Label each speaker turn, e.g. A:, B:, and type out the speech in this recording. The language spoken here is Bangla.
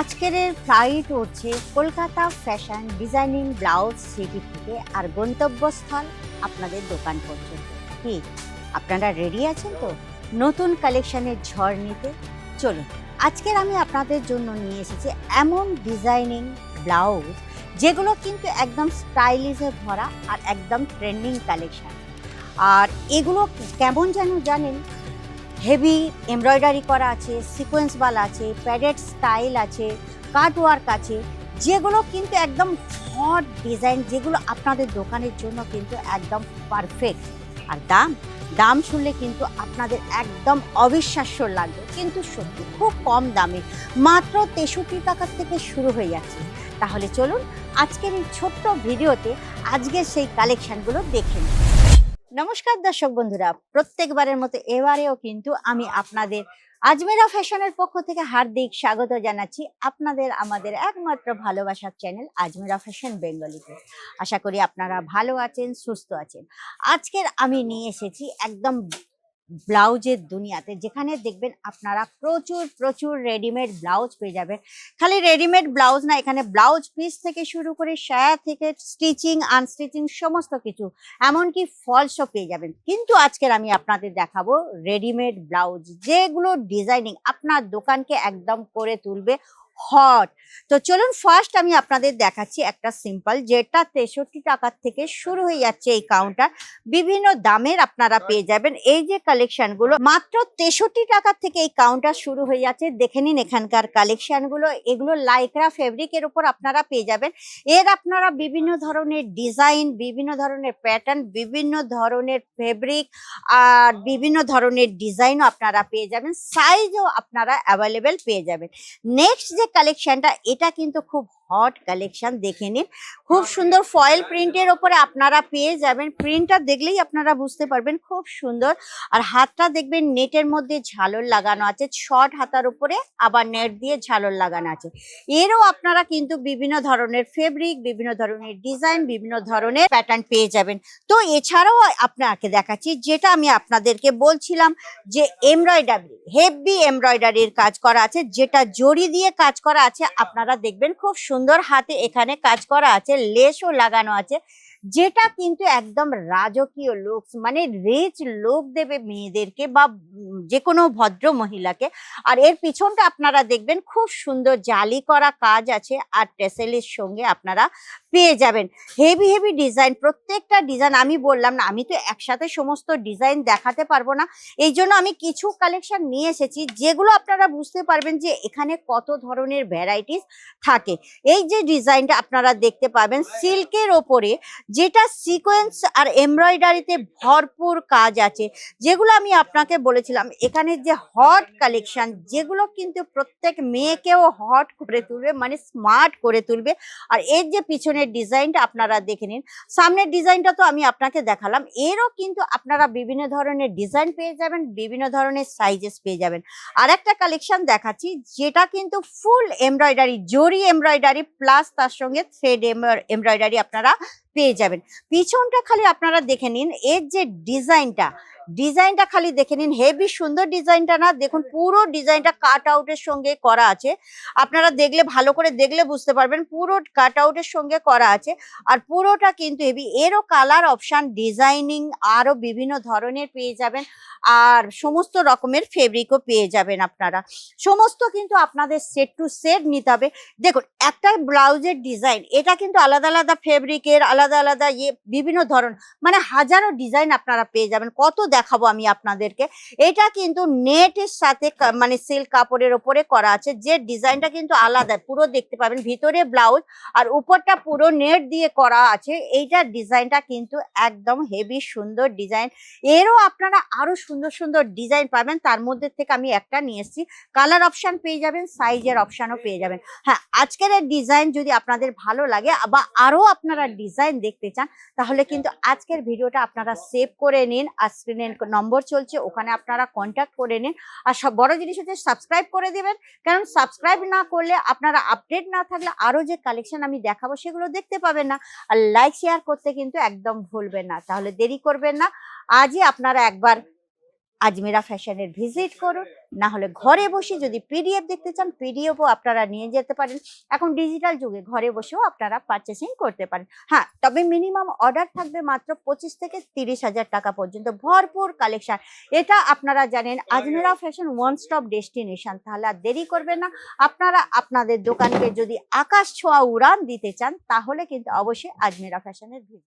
A: আজকের ফ্লাইট উঠছে Kolkata fashion designing blouse city থেকে আর গন্তব্যস্থল আপনাদের দোকান পর্যন্ত। কি? আপনারা রেডি আছেন তো? নতুন কালেকশনের ঝড় নিতে? চলুন, আজকের আমি আপনাদের জন্য নিয়ে এসেছি এমন ডিজাইনিং ব্লাউজ যেগুলো কিন্তু একদম স্টাইলিশে ভরা আর একদম ট্রেন্ডিং কালেকশন আর এগুলো কেমন যেন জানেন হেভি এমব্রয়ডারি করা আছে সিকোয়েন্স বাল আছে প্যাডেড স্টাইল আছে কাট ওয়ার্ক আছে, যেগুলো কিন্তু একদম হট ডিজাইন যেগুলো আপনাদের দোকানের জন্য কিন্তু একদম পারফেক্ট আর দাম দাম শুনলে কিন্তু আপনাদের একদম অবিশ্বাস্য লাগবে। কিন্তু সত্যি খুব কম দামে, মাত্র তেষট্টি টাকার থেকে শুরু হয়ে যাচ্ছে। তাহলে চলুন আজকের এই ছোট্ট ভিডিওতে আজকের সেই কালেকশানগুলো দেখে নিন নমস্কার দর্শক বন্ধুরা, প্রত্যেকবারের মতো এবারেও কিন্তু আমি আপনাদের আজমেরা ফ্যাশনের পক্ষ থেকে হার্দিক স্বাগত জানাচ্ছি আপনাদের আমাদের একমাত্র ভালোবাসার চ্যানেল আজমেরা ফ্যাশন বেঙ্গলিতে। আশা করি আপনারা ভালো আছেন, সুস্থ আছেন। আজকের আমি নিয়ে এসেছি একদম ব্লাউজের দুনিয়াতে, যেখানে দেখবেন আপনারা প্রচুর প্রচুর রেডিমেড ব্লাউজ পেয়ে যাবেন। খালি রেডিমেড ব্লাউজ না, এখানে ব্লাউজ পিস থেকে শুরু করে সায়া থেকে স্টিচিং আনস্টিচিং সমস্ত কিছু, এমনকি ফলসও পেয়ে যাবেন। কিন্তু আজকের আমি আপনাদের দেখাবো রেডিমেড ব্লাউজ, যেগুলো ডিজাইনিং আপনার দোকানকে একদম করে তুলবে। হট তো চলুন ফার্স্ট আমি আপনাদের দেখাচ্ছি একটা সিম্পল যেটা তেষট্টি টাকার থেকে শুরু হয়ে যাচ্ছে এই কাউন্টার বিভিন্ন দামের আপনারা পেয়ে যাবেন। এই যে কালেকশনগুলো মাত্র তেষট্টি টাকার থেকে এই কাউন্টার শুরু হয়ে যাচ্ছে। দেখে নিন এখানকার কালেকশনগুলো এগুলো লাইকরা ফেব্রিকের উপর আপনারা পেয়ে যাবেন। এর আপনারা বিভিন্ন ধরনের ডিজাইন বিভিন্ন ধরনের প্যাটার্ন বিভিন্ন ধরনের ফেব্রিক আর বিভিন্ন ধরনের ডিজাইনও আপনারা পেয়ে যাবেন। সাইজও আপনারা অ্যাভেলেবেল পেয়ে যাবেন। নেক্সট যে কালেকশনটা এটা কিন্তু খুব হট কালেকশন দেখে নিন। খুব সুন্দর ফয়েল প্রিন্টের ওপরে আপনারা পেয়ে যাবেন। প্রিন্টটা দেখলেই আপনারা বুঝতে পারবেন খুব সুন্দর। আর হাতটা দেখবেন নেটের মধ্যে ঝালর লাগানো আছে। শর্ট হাতার উপরে আবার নেট দিয়ে ঝালর লাগানো আছে। এরও আপনারা কিন্তু বিভিন্ন ধরনের ফেব্রিক বিভিন্ন ধরনের ডিজাইন বিভিন্ন ধরনের প্যাটার্ন পেয়ে যাবেন। তো এছাড়াও আপনাকে দেখাচ্ছি যেটা আমি আপনাদেরকে বলছিলাম যে এমব্রয়ডারি হেভি এমব্রয়ডারির কাজ করা আছে। যেটা জড়ি দিয়ে কাজ করা আছে আপনারা দেখবেন খুব সুন্দর হাতে এখানে কাজ করা আছে লেসও লাগানো আছে। যেটা কিন্তু একদম রাজকীয় লুক মানে রিচ লোক দেবে মেয়েদেরকে বা যে কোনো ভদ্র মহিলাকে। আর এর পিছনটা আপনারা দেখবেন খুব সুন্দর জালি করা কাজ আছে আর টেসেলের সঙ্গে আপনারা পেয়ে যাবেন। হেভি হেভি ডিজাইন প্রত্যেকটা ডিজাইন আমি বললাম না আমি তো একসাথে সমস্ত ডিজাইন দেখাতে পারব না। এই জন্য আমি কিছু কালেকশন নিয়ে এসেছি যেগুলো আপনারা বুঝতে পারবেন যে এখানে কত ধরনের ভ্যারাইটিস থাকে। এই যে ডিজাইনটা আপনারা দেখতে পাবেন সিল্কের ওপরে যেটা সিকোয়েন্স আর এমব্রয়ডারিতে ভরপুর কাজ আছে, যেগুলো আমি আপনাকে বলেছিলাম, এখানে যে হট কালেকশন যেগুলো কিন্তু প্রত্যেক মেয়েকেও হট করে তুলবে মানে স্মার্ট করে তুলবে। আর এর যে পিছনের ডিজাইনটা আপনারা দেখে নিন, সামনের ডিজাইনটা তো আমি আপনাকে দেখালাম, এরও কিন্তু আপনারা বিভিন্ন ধরনের ডিজাইন পেয়ে যাবেন, বিভিন্ন ধরনের সাইজেস পেয়ে যাবেন। আর একটা কালেকশন দেখাচ্ছি, যেটা কিন্তু full embroidery zari embroidery plus তার সঙ্গে থ্রেড এমব্রয়ডারি আপনারা পেয়ে যাবেন। পিছনটা খালি আপনারা দেখে নিন এর যে ডিজাইনটা ডিজাইনটা খালি দেখে নিন। হেভি সুন্দর ডিজাইনটা না। দেখুন, পুরো ডিজাইনটা কাট আউটের সঙ্গে করা আছে। আপনারা দেখলে, ভালো করে দেখলে বুঝতে পারবেন, পুরো কাট আউটের সঙ্গে করা আছে। আর পুরোটা কিন্তু হেভি। এরও কালার অপশান ডিজাইনিং আরও বিভিন্ন ধরনের পেয়ে যাবেন। আর সমস্ত রকমের ফেব্রিকও পেয়ে যাবেন আপনারা। সমস্ত কিন্তু আপনাদের সেট টু সেট নিতে হবে। দেখুন, একটা ব্লাউজের ডিজাইন এটা কিন্তু আলাদা আলাদা ফেব্রিকের আলাদা আলাদা ইয়ে বিভিন্ন ধরন। মানে হাজারো ডিজাইন আপনারা পেয়ে যাবেন। কত দেখাবো আমি আপনাদেরকে। এটা কিন্তু নেটের সাথে মানে সিল্ক কাপড়ের ওপরে করা আছে। যে ডিজাইনটা কিন্তু আলাদা, পুরো দেখতে পাবেন। ভিতরে ব্লাউজ আর উপরটা পুরো নেট দিয়ে করা আছে। এইটার ডিজাইনটা কিন্তু একদম হেভি সুন্দর ডিজাইন এরও আপনারা আরও সুন্দর সুন্দর ডিজাইন পাবেন। তার মধ্যে থেকে আমি একটা নিয়ে এসেছি। কালার অপশন পেয়ে যাবেন সাইজের অপশনও পেয়ে যাবেন। হ্যাঁ আজকের এই ডিজাইন যদি আপনাদের ভালো লাগে বা আরও আপনারা ডিজাইন দেখতে চান, তাহলে কিন্তু আজকের ভিডিওটা আপনারা সেভ করে নিন আর স্ক্রিনের নম্বর চলছে, ওখানে আপনারা কন্ট্যাক্ট করে নিন। আর সব বড় জিনিস হচ্ছে সাবস্ক্রাইব করে দেবেন, কারণ সাবস্ক্রাইব না করলে আপনারা আপডেট না থাকলে আরও যে কালেকশন আমি দেখাবো সেগুলো দেখতে পাবেন না। আর লাইক শেয়ার করতে কিন্তু একদম ভুলবেন না, তাহলে দেরি করবেন না। আজই আপনারা একবার আজমেরা ফ্যাশনের ভিজিট করুন। না হলে ঘরে বসে যদি পিডিএফ দেখতে চান, পিডিএফও আপনারা নিয়ে যেতে পারেন। এখন ডিজিটাল যুগে ঘরে বসেও আপনারা পারচেসিং করতে পারেন। হ্যাঁ তবে মিনিমাম অর্ডার থাকবে মাত্র পঁচিশ থেকে তিরিশ হাজার টাকা পর্যন্ত। ভরপুর কালেকশন এটা আপনারা জানেন, Ajmera fashion one stop destination তাহলে আর দেরি করবেন না। আপনারা আপনাদের দোকানকে যদি আকাশ ছোঁয়া উড়ান দিতে চান, তাহলে কিন্তু অবশ্যই আজমেরা ফ্যাশনের ভিড়